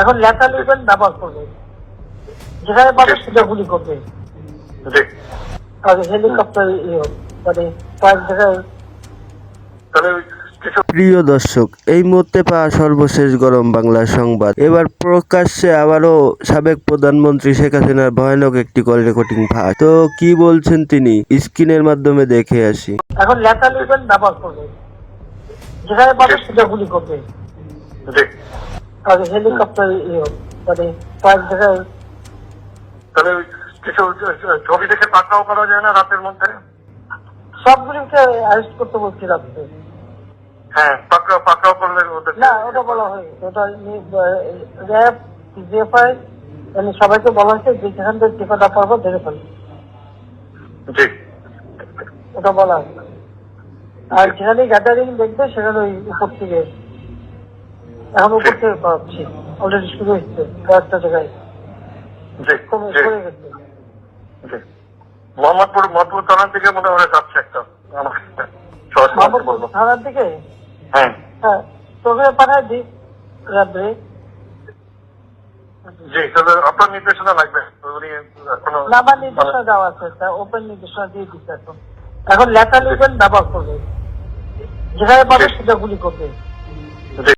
এখন লিখবেন ব্যবহার করবে। যেখানে পাবে সেটা গুলি করবে। হেলিকপ্টার মানে কয়েক জায়গায় প্রিয় দর্শক এই মুহূর্তে পাওয়া সর্বশেষ গরম বাংলা সংবাদ। এবার প্রকাশ্যে আবারও সাবেক প্রধানমন্ত্রী শেখ হাসিনার ভয়ানক একটি কল রেকর্ডিং ফাঁস তো কি বলছেন তিনি? স্ক্রিনের মাধ্যমে দেখে আসি। এখন লেখা লিখবেন ব্যবহার করবে। যেখানে পাবে সেটা গুলি করবে। আর হেলিকপ্টার ইয়ে মানে কয়েক জায়গায় তাহলে কিছু ছবি দেখে পাকড়াও করা যায় না রাতের মধ্যে? সবগুলিকে অ্যারেস্ট করতে বলছি রাখতে হ্যাঁ পাকড়াও পাকড়াও করলে ওদের না ওটা বলা হয়নি। ওটা র্যাব জিএফআই মানে সবাইকে বলা হয়েছে যে যেখান থেকে টিকাটা পারব ধরে ফেলবে জি। ওটা বলা হয়েছে আর যেখানে গ্যাদারিং দেখবে সেখানে ওই উপর থেকে এখন উপর থেকে পাচ্ছি অলরেডি শুরু হচ্ছে কয়েকটা জায়গায়। মোহাম্মদপুর মধুপুর থানার দিকে মনে হয় যাচ্ছে একটা। থানার দিকে? হ্যাঁ। হ্যাঁ তোকে পাঠায় দিই রাত্রে। জি তাহলে আপনার নির্দেশনা লাগবে। এখনও নির্দেশনা দেওয়া আছে ওপেন নির্দেশনা দিয়ে দিচ্ছে এখন। এখন লেখা লিখবেন ব্যবহার করবে। যেখানে পাবে সেটা গুলি করবে।